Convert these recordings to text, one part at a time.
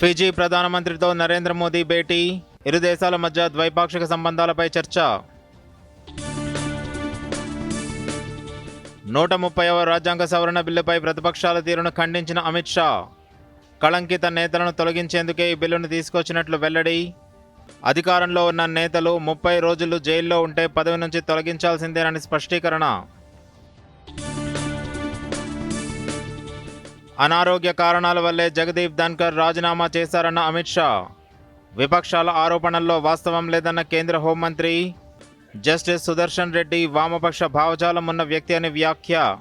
Fiji ప్రధానమంత్రితో Narendra Modi భేటీ ఇరు దేశాల మధ్య ద్వైపాక్షిక సంబంధాలపై చర్చ. నూట ముప్పైవ రాజ్యాంగ సవరణ బిల్లుపై ప్రతిపక్షాల తీరును ఖండించిన అమిత్ షా. కళంకిత నేతలను తొలగించేందుకే ఈ బిల్లును తీసుకొచ్చినట్లు వెల్లడి. అధికారంలో ఉన్న నేతలు ముప్పై రోజులు జైల్లో ఉంటే పదవి నుంచి తొలగించాల్సిందేనని స్పష్టీకరణ. అనారోగ్య కారణాల వల్లే జగదీప్ ధన్కర్ రాజీనామా చేశారన్న అమిత్ షా. విపక్షాల ఆరోపణల్లో వాస్తవం లేదన్న కేంద్ర హోంమంత్రి జస్టిస్ సుదర్శన్ రెడ్డి వామపక్ష భావజాలం ఉన్న వ్యక్తి అని వ్యాఖ్య.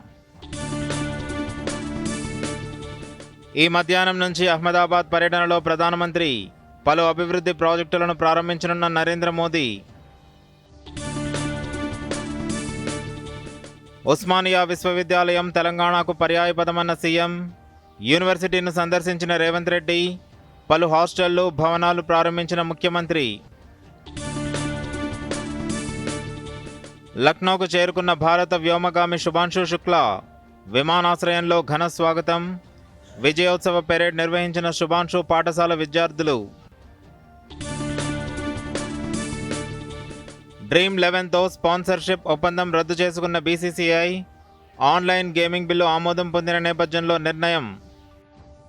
ఈ మధ్యాహ్నం నుంచి అహ్మదాబాద్ పర్యటనలో ప్రధానమంత్రి పలు అభివృద్ధి ప్రాజెక్టులను ప్రారంభించనున్న నరేంద్ర మోదీ. ఉస్మానియా విశ్వవిద్యాలయం తెలంగాణకు పర్యాయపదమన్న సీఎం యూనివర్సిటీని సందర్శించిన రేవంత్ రెడ్డి పలు హాస్టళ్ళు భవనాలు ప్రారంభించిన ముఖ్యమంత్రి. లక్నోకు చేరుకున్న భారత వ్యోమగామి శుభాంశు శుక్లా విమానాశ్రయంలో ఘన స్వాగతం. విజయోత్సవ పెరేడ్ నిర్వహించిన శుభాంశు పాఠశాల విద్యార్థులు. డ్రీమ్ లెవెన్తో స్పాన్సర్షిప్ ఒప్పందం రద్దు చేసుకున్న బీసీసీఐ ఆన్లైన్ గేమింగ్ బిల్లు ఆమోదం పొందిన నేపథ్యంలో నిర్ణయం.